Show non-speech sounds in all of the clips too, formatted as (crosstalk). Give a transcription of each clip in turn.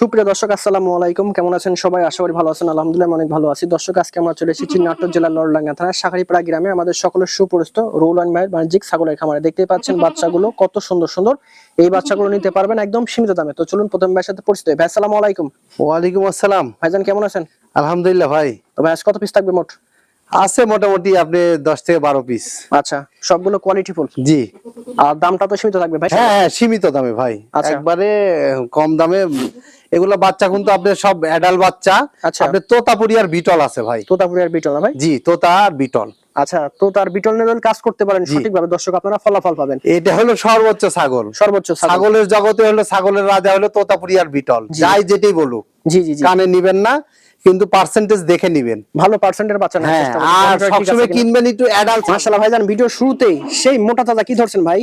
সুপ্রিয় দর্শক আসসালামু আলাইকুম। কেমন আছেন সবাই? আশা করি ভালো আছেন। আলহামদুলিল্লাহ অনেক ভালো আছি। দর্শক আজকে আমরা চলে এসেছি নাটোর জেলার লড়লাঙ্গা থানার শাখারিপাড়া গ্রামে। আমাদের সকলের সুপরিচিত রৌলান ভাইয়ের বাণিজ্যিক ছাগলের খামারে। দেখতে পাচ্ছেন বাচ্চাগুলো কত সুন্দর সুন্দর। এই বাচ্চাগুলো নিতে পারবেন একদম সীমিত দামে। তো চলুন প্রথম ভাইয়ের সাথে পরিচিত ভাই আসসালামু আলাইকুম। ওয়ালাইকুম আসসালাম। ভাইজান কেমন আছেন? আলহামদুলিল্লাহ ভাই। তো ভাই আজ কত পিস থাকবে মোট? আছে মোটামুটি আপনি দশ থেকে বারো পিস আচ্ছা সবগুলো কোয়ালিটি ফুল জি। আর দামটা তো সীমিত থাকবে ভাই? হ্যাঁ হ্যাঁ সীমিত দামে ভাই। আচ্ছা। একবারে কম দামে এগুলো বাচ্চা কিন্তু আপনার সব অ্যাডাল বাচ্চা। আচ্ছা। আপনার তোতাপুরি আর বিটল আছে ভাই। তোতাপুরি আর বিটল ভাই? জি তোতা আর বিটল। আচ্ছা তো তার বিটল নেবেল কাজ করতে পারেন সঠিকভাবে দর্শক আপনারা ফলাফল পাবেন। এটা হলো সর্বোচ্চ ছাগল। সর্বোচ্চ ছাগলের জগতে হলো ছাগলের রাজা হলো তোতাপুরি আর বিটল। যাই যেটাই বলুক। জি জি জি। কানে নিবেন না কিন্তু পার্সেন্টেজ দেখে নিবেন। ভালো পার্সেন্টের বাচ্চা হ্যাঁ আর সবসময় কিনবেন একটু অ্যাডাল্ট মাশাআল্লাহ ভাইজান ভিডিও শুরুতেই সেই মোটা তাজা কি ধরছেন ভাই?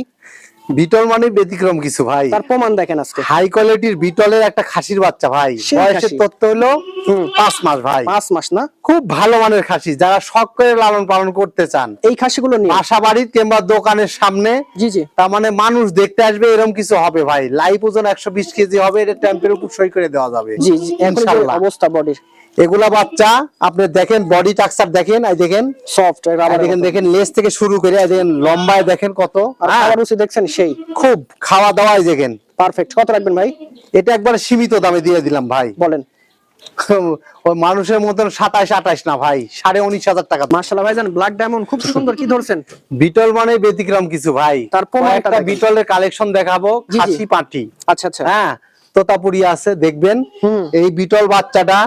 বিটল মানে ব্যতিক্রম কিছু ভাই। তার প্রমাণ দেখেন আজকে। হাই কোয়ালিটির বিটলের একটা খাসির বাচ্চা ভাই। বয়সের। তথ্য হলো পাঁচ মাস ভাই। পাঁচ মাস না? খুব ভালো মানের খাসি যারা শখ করে লালন পালন করতে চান। এই খাসিগুলো নিয়ে বাসা বাড়ির কিংবা দোকানের সামনে জি জি। তার মানে মানুষ দেখতে আসবে এরকম কিছু হবে ভাই। লাইভ ওজন একশো বিশ কেজি হবে এটা টেম্পের উপর সই করে দেওয়া যাবে। জি জি। অবস্থা বডির এগুলা বাচ্চা আপনি দেখেন বডি টাক্সার দেখেন এই দেখেন। সফট দেখেন দেখেন লেজ থেকে শুরু করে এই দেখেন লম্বায় দেখেন কত। আর হ্যাঁ, দেখছেন সেই খুব খাওয়া দাওয়ায় দেখেন পারফেক্ট কত রাখবেন ভাই? এটা একবারে সীমিত দামে দিয়ে দিলাম ভাই। বলেন। ওই মানুষের মতন সাতাশ আঠাশ না ভাই সাড়ে উনিশ হাজার টাকা। মাশাআল্লাহ ভাইজান ব্ল্যাক ডায়মন্ড খুব সুন্দর। কি ধরছেন? বিটল মানে ব্যতিক্রম কিছু ভাই। তার প্রমাণটা একটা বিটলের কালেকশন দেখাবো। খাসি পাটি। আচ্ছা আচ্ছা। হ্যাঁ তোতাপুরি আছে দেখবেন। এই বিটল বাচ্চাটা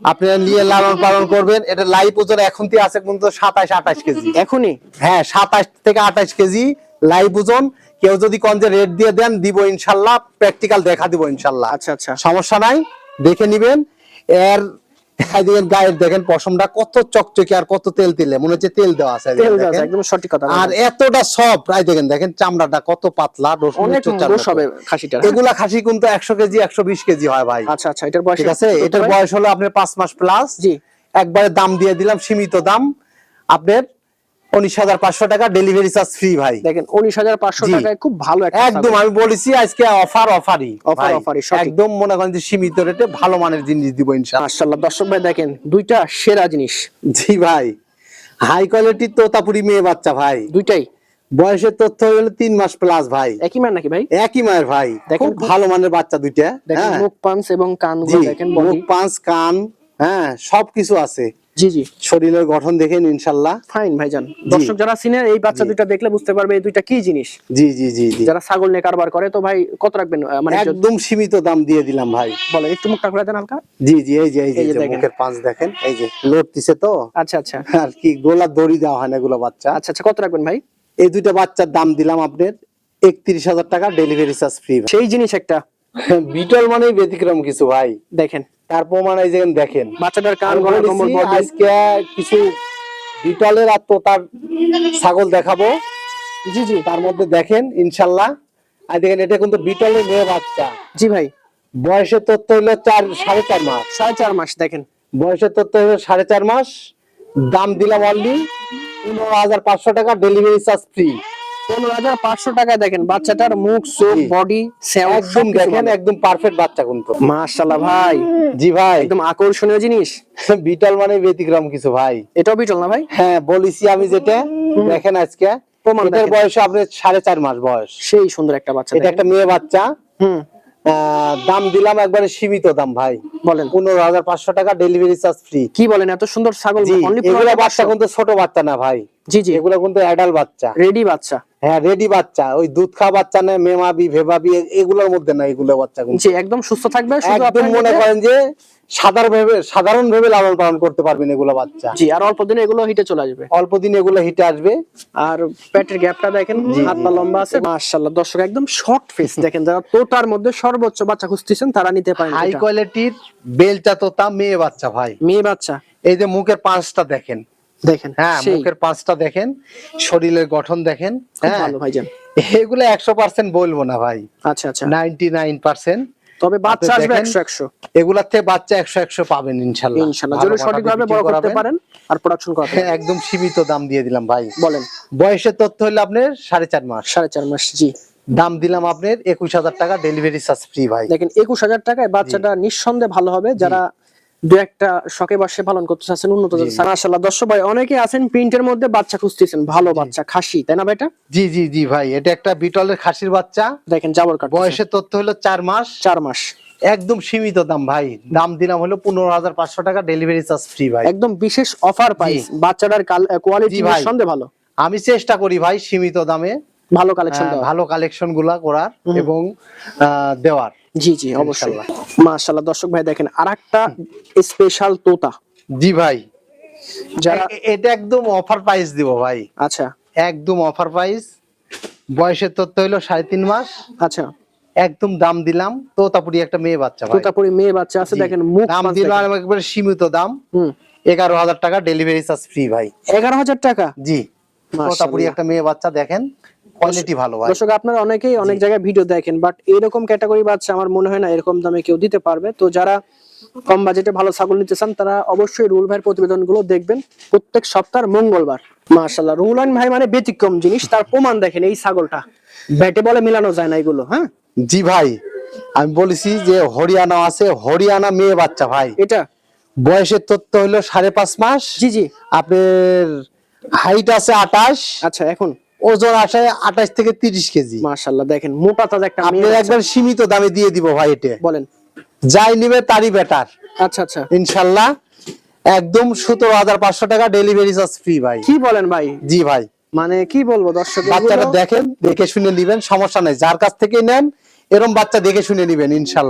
আপনারা নিয়ে লালন পালন করবেন। এটা লাইভ ওজন এখন থেকে আছে কিন্তু সাতাশ আঠাশ কেজি। এখনই? হ্যাঁ সাতাশ থেকে আঠাশ কেজি। লাইভ ওজন কেউ যদি কোন যে রেট দিয়ে দেন দিব ইনশাল্লাহ প্র্যাকটিক্যাল দেখা দিব ইনশাল্লাহ। আচ্ছা আচ্ছা। সমস্যা নাই দেখে নিবেন। এর দেখেন গায়ের দেখেন পশমটা কত চকচকে আর কত তেল তেলে মনে হচ্ছে তেল দেওয়া আছে একদম সঠিক কথা আর এতটা দেখেন দেখেন চামড়াটা কত পাতলা খাসিটা। এগুলা খাসি কিন্তু একশো কেজি একশো বিশ কেজি হয় ভাই। আচ্ছা আচ্ছা এটার বয়স ঠিক আছে? এটার বয়স হলো আপনার পাঁচ মাস প্লাস জি। একবারে দাম দিয়ে দিলাম সীমিত দাম। আপনার উনিশ হাজার পাঁচশো টাকা ডেলিভারি চার্জ ফ্রি ভাই। দেখেন উনিশ হাজার পাঁচশো টাকায় খুব ভালো একদম আমি বলেছি আজকে অফার অফারই একদম মনে করেন যে সীমিত রেটে ভালো মানের জিনিস দিব ইনশাআল্লাহ। দর্শক ভাই দেখেন দুইটা সেরা জিনিস। জি ভাই হাই কোয়ালিটির তোতাপুরি মেয়ে বাচ্চা ভাই। দুইটাই। বয়সের তথ্য হলো তিন মাস প্লাস ভাই। একই মান নাকি ভাই? একই মায়ের ভাই। দেখেন ভালো মানের বাচ্চা দুইটা দেখেন হ্যাঁ। মুখ পাঞ্চ এবং কান দেখেন মুখ কান হ্যাঁ সবকিছু আছে। জি জি। শরীরের গঠন দেখেন ইনশাল্লাহ। ফাইন ভাইজান। দর্শক যারা সিনিয়র এই বাচ্চা দুইটা দেখলে বুঝতে পারবে এই দুইটা কি জিনিস। জি জি জি যারা ছাগল নিয়ে কারবার করে তো ভাই কত রাখবেন মানে একদম সীমিত দাম দিয়ে দিলাম ভাই। বলে একটু মুখটা খুলে দেন হালকা। জি জি এই যে এই যে। মুখের পাঁচ দেখেন এই যে লড়তিছে তো। আচ্ছা আচ্ছা। আর কি গোলা দড়ি দেওয়া হয় না এগুলো বাচ্চা। আচ্ছা আচ্ছা কত রাখবেন ভাই? এই দুইটা বাচ্চার দাম দিলাম আপনার একত্রিশ হাজার টাকা ডেলিভারি চার্জ ফ্রি সেই জিনিস একটা। (laughs) বিটল মানেই ব্যতিক্রম কিছু ভাই। দেখেন। তার মানে এই যে দেখেন। বাচ্চাটার কান কম্বল আজকে কিছু বিটলের আর তোতার ছাগল দেখাবো। জি জি। তার মধ্যে দেখেন ইনশাল্লাহ। আর দেখেন এটা কিন্তু বিটলের মেয়ে বাচ্চা। জি ভাই। বয়সের তথ্য হলো চার সাড়ে চার মাস। সাড়ে চার মাস দেখেন। বয়সের তথ্য হলো সাড়ে চার মাস। দাম দিলাম অনলি পনেরো হাজার পাঁচশো টাকা ডেলিভারি চার্জ ফ্রি পনেরো হাজার পাঁচশো টাকায় দেখেন বাচ্চাটার মুখ চোখ বডি একদম দেখেন একদম পারফেক্ট বাচ্চা কিন্তু। মাশাআল্লাহ ভাই। জি ভাই। একদম আকর্ষণীয় জিনিস। (laughs) বিটল মানে ব্যতিক্রম কিছু ভাই। এটাও বিটল না ভাই? হ্যাঁ বলেছি আমি যেটা। দেখেন আজকে। এটার। বয়স আপনার সাড়ে চার মাস বয়স। সেই সুন্দর একটা বাচ্চা এটা একটা মেয়ে বাচ্চা। হুম। দাম দিলাম একবারে সীমিত দাম ভাই। বলেন। পনেরো হাজার পাঁচশো টাকা ডেলিভারি চার্জ ফ্রি কি বলেন এত সুন্দর ছাগল জি বাচ্চা কিন্তু ছোট বাচ্চা না ভাই। জি জি। এগুলো কিন্তু অ্যাডাল্ট বাচ্চা। রেডি বাচ্চা। হ্যাঁ রেডি বাচ্চা। ওই দুধ খাওয়া বাচ্চা না মেমাবি ভেবাবি এগুলোর মধ্যে না এগুলো বাচ্চা জি একদম সুস্থ থাকবে শুধু আপনার মনে করেন যে সাধারণ ভাবে সাধারণ ভাবে লালন পালন করতে পারবেন এগুলো বাচ্চা। জি আর অল্প দিনে এগুলো হিটে চলে আসবে। অল্প দিন এগুলো হিটে আসবে। আর পেটের গ্যাপটা দেখেন হাত পা লম্বা আছে। মাশাআল্লাহ দর্শক একদম শর্ট ফেস (laughs) দেখেন যারা তোটার মধ্যে সর্বোচ্চ বাচ্চা খুঁজতেছেন তারা নিতে পারেন হাই। কোয়ালিটির বেলচা তোতা মেয়ে বাচ্চা ভাই। মেয়ে বাচ্চা। এই যে মুখের পাঁচটা দেখেন। দেখেন হ্যাঁ মুখের পাঁচটা দেখেন শরীরের গঠন দেখেন হ্যাঁ। ভালো ভাইজান। এগুলো একশো পার্সেন্ট বলব না ভাই। আচ্ছা আচ্ছা। Ninety nine percent. তবে বাচ্চা আসবে একশো একশো। এগুলোর থেকে বাচ্চা একশো একশো পাবেন ইনশাল্লাহ। ইনশাআল্লাহ ভালো যদি সঠিকভাবে বড় করতে পারেন আর প্রোডাকশন করাতে হ্যাঁ, একদম সীমিত দাম দিয়ে দিলাম ভাই। বলেন। বয়সের তথ্য হলো আপনার সাড়ে চার মাস। সাড়ে চার মাস জি। দাম দিলাম আপনার একুশ হাজার টাকা ডেলিভারি চার্জ ফ্রি ভাই। দেখেন একুশ হাজার টাকায় বাচ্চাটা নিঃসন্দেহে ভালো হবে। যারা দু একটা শখে বাসে পালন করতে চাচ্ছেন উন্নত মাশাআল্লাহ দর্শক ভাই অনেকে আছেন প্রিন্টের মধ্যে বাচ্চা খুঁজতেছেন ভালো বাচ্চা খাসি তাই না বেটা জি জি জি ভাই এটা একটা বিটলের খাসির বাচ্চা। দেখেন জাবর কাট বয়সের তথ্য হলো চার মাস। চার মাস। একদম সীমিত দাম ভাই দাম দিলাম হলো পনেরো হাজার পাঁচশো টাকা ডেলিভারি চার্জ ফ্রি ভাই। একদম বিশেষ অফার পাই বাচ্চাটার কোয়ালিটি ভাই। ভালো। আমি চেষ্টা করি ভাই সীমিত দামে ভালো কালেকশন ভালো কালেকশনগুলা করার এবং আহ, দেওয়ার। জি জি অবশ্যই। মাশাআল্লাহ দর্শক ভাই দেখেন আরেকটা স্পেশাল তোতা। জি ভাই। যারা এটা একদম অফার প্রাইস দিব ভাই। আচ্ছা। একদম অফার প্রাইস বয়সের তথ্য হলো সাড়ে তিন মাস। আচ্ছা। একদম দাম দিলাম। তোতাপুরি একটা মেয়ে বাচ্চা ভাই। তোতাপুরি মেয়ে বাচ্চা আছে দেখেন মুখ দাম দিলাম। একবারে সীমিত দাম। হুম। এগারো হাজার টাকা ডেলিভারি চার্জ ফ্রি ভাই। এগারো হাজার টাকা? জি। তোতাপুরি একটা মেয়ে বাচ্চা দেখেন। কোয়ালিটি ভালো দর্শক আপনারা অনেকেই অনেক জায়গায় ভিডিও দেখেন বাট এরকম ক্যাটাগরি বাচ্চা আমার মনে হয় না এরকম দামে কেউ দিতে পারবে। তো যারা কম বাজেটে ভালো ছাগল নিতে চান তারা অবশ্যই রুল ভাইয়ের প্রতিবেদনগুলো দেখবেন। প্রত্যেক সপ্তাহের মঙ্গলবার। মাশাল্লাহ রুলান ভাই মানে ব্যতিক্রম জিনিস তার প্রমাণ দেখেন এই ছাগলটা। ব্যাটে বলে মিলানো যায় না এগুলো হ্যাঁ? জি ভাই আমি বলেছি যে হরিয়ানা আছে হরিয়ানা মেয়ে বাচ্চা ভাই। এটা? বয়সের তথ্য হলো সাড়ে পাঁচ মাস। জি জি। আপনার হাইট আছে আঠাশ। আচ্ছা এখন? ওজন আসে আঠাশ থেকে তিরিশ কেজি। মাশাল্লাহ দেখেন মোটা তাজা একটা আপনার একবার সীমিত দামে দিয়ে দিব ভাই এটা। বলেন। যাই নিবে তারই বেটার আচ্ছা আচ্ছা। ইনশাল্লাহ একদম সতেরো হাজার পাঁচশো টাকা ডেলিভারি চার্জ ফ্রি ভাই। কি বলেন ভাই? জি ভাই। মানে কি বলব দর্শক বাচ্চাটা দেখেন দেখে শুনে নিবেন সমস্যা নাই। যার কাছ থেকে নেন এরকম বাচ্চা দেখে শুনে নিবেন ইনশাল্লাহ